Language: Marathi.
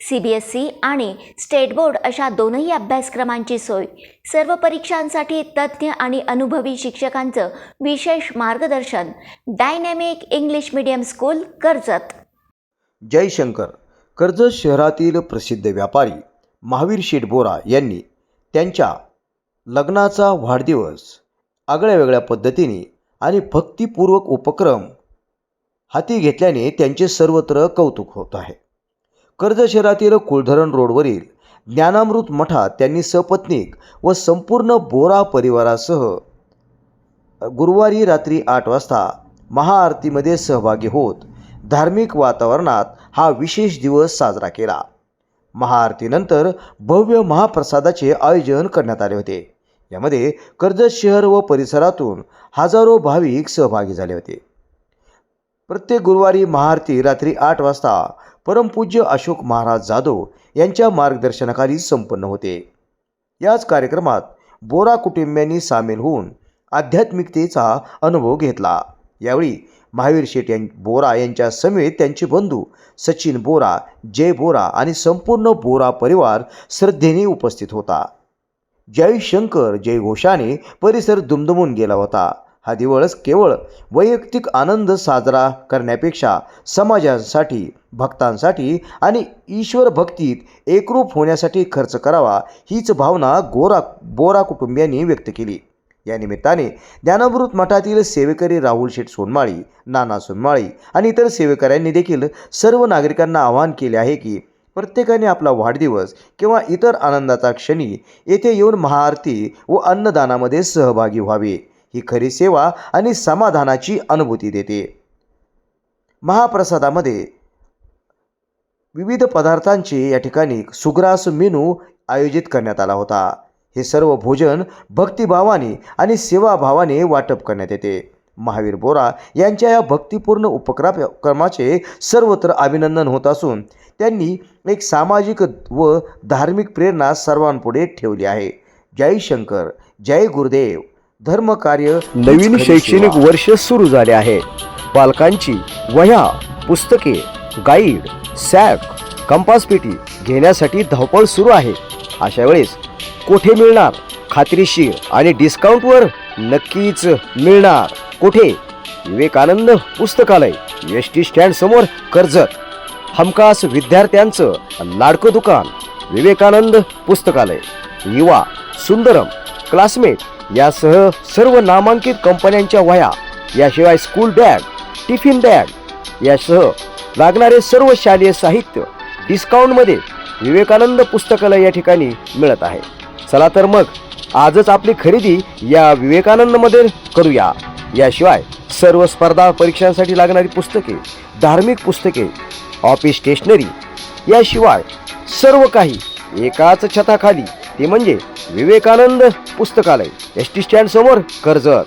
सी बी एस ई आणि स्टेट बोर्ड अशा दोनही अभ्यासक्रमांची सोय. सर्व परीक्षांसाठी तज्ज्ञ आणि अनुभवी शिक्षकांचं विशेष मार्गदर्शन. Dynamic English medium school Karjat. Jayshankar Karjat शहरातील प्रसिद्ध व्यापारी महावीर शेठ बोरा यांनी त्यांच्या लग्नाचा वाढदिवस आगळ्या वेगळ्या पद्धतीने आणि भक्तिपूर्वक उपक्रम हाती घेतल्याने त्यांचे सर्वत्र कौतुक होत आहे. कर्ज शहरातील कुलधरण रोडवरील ज्ञानामृत मठात त्यांनी सपत्नीक व संपूर्ण बोरा परिवारासह गुरुवारी रात्री आठ वाजता महाआरतीमध्ये सहभागी होत धार्मिक वातावरणात हा विशेष दिवस साजरा केला. महाआरतीनंतर भव्य महाप्रसादाचे आयोजन करण्यात आले होते. यामध्ये कर्जत शहर व परिसरातून हजारो भाविक सहभागी झाले होते. प्रत्येक गुरुवारी महाआरती रात्री आठ वाजता परमपूज्य अशोक महाराज जाधव यांच्या मार्गदर्शनाखाली संपन्न होते. याच कार्यक्रमात बोरा कुटुंबियांनी सामील होऊन आध्यात्मिकतेचा अनुभव घेतला. यावेळी महावीर शेठ यां बोरा यांच्या समेत त्यांचे बंधू सचिन बोरा जय बोरा आणि संपूर्ण बोरा परिवार श्रद्धेने उपस्थित होता. जय शंकर जय घोषाने परिसर दुमदुमून गेला होता. हा दिवस केवळ वैयक्तिक आनंद साजरा करण्यापेक्षा समाजासाठी भक्तांसाठी आणि ईश्वर भक्तीत एकरूप होण्यासाठी खर्च करावा हीच भावना गोरा बोरा कुटुंबियांनी व्यक्त केली. या निमित्ताने ज्ञानवृत मठातील सेवेकरी राहुल शेठ सोनमाळी नाना सोनमाळी आणि इतर सेवेकऱ्यांनी देखील सर्व नागरिकांना आवाहन केले आहे की प्रत्येकाने आपला वाढदिवस किंवा इतर आनंदाचा क्षणी येथे येऊन महाआरती व अन्नदानामध्ये सहभागी व्हावे. ही खरी सेवा आणि समाधानाची अनुभूती देते. महाप्रसादामध्ये विविध पदार्थांचे या ठिकाणी सुग्रास मेनू आयोजित करण्यात आला होता. हे सर्व भोजन भक्तिभावाने आणि सेवाभावाने वाटप करण्यात येते. महावीर बोरा यांच्या या भक्तिपूर्ण उपक्रमाचे सर्वत्र अभिनंदन होत असून त्यांनी एक सामाजिक व धार्मिक प्रेरणा सर्वांपुढे ठेवली आहे. जय शंकर जय गुरुदेव. धर्मकार्य नवीन शैक्षणिक वर्ष सुरू झाले आहे. पालकांची वह्या पुस्तके गाईड सॅक कंपास पेटी घेण्यासाठी धावपळ सुरू आहे. अशा वेळेस कोठे मिळणार? खात्रीशीर आणि डिस्काउंटवर नक्कीच मिळणार. कोठे? विवेकानंद पुस्तकालय एस टी स्टँड समोर कर्जत. हमखास विद्यार्थ्यांचं लाडकं दुकान विवेकानंद पुस्तकालय. युवा सुंदरम क्लासमेट यासह सर्व नामांकित कंपन्यांच्या वह्या याशिवाय स्कूल बॅग टिफिन बॅग यासह लागणारे सर्व शालेय साहित्य डिस्काउंटमध्ये विवेकानंद पुस्तकालय या ठिकाणी मिळत आहे. चला तर मग आजच आपली खरेदी या विवेकानंदमध्ये करूया. याशिवाय सर्व स्पर्धा परीक्षांसाठी लागणारी पुस्तके धार्मिक पुस्तके ऑफिस स्टेशनरी याशिवाय सर्व काही एकाच छताखाली. ते म्हणजे विवेकानंद पुस्तकालय. एस टी स्टँड समोर कर्जत.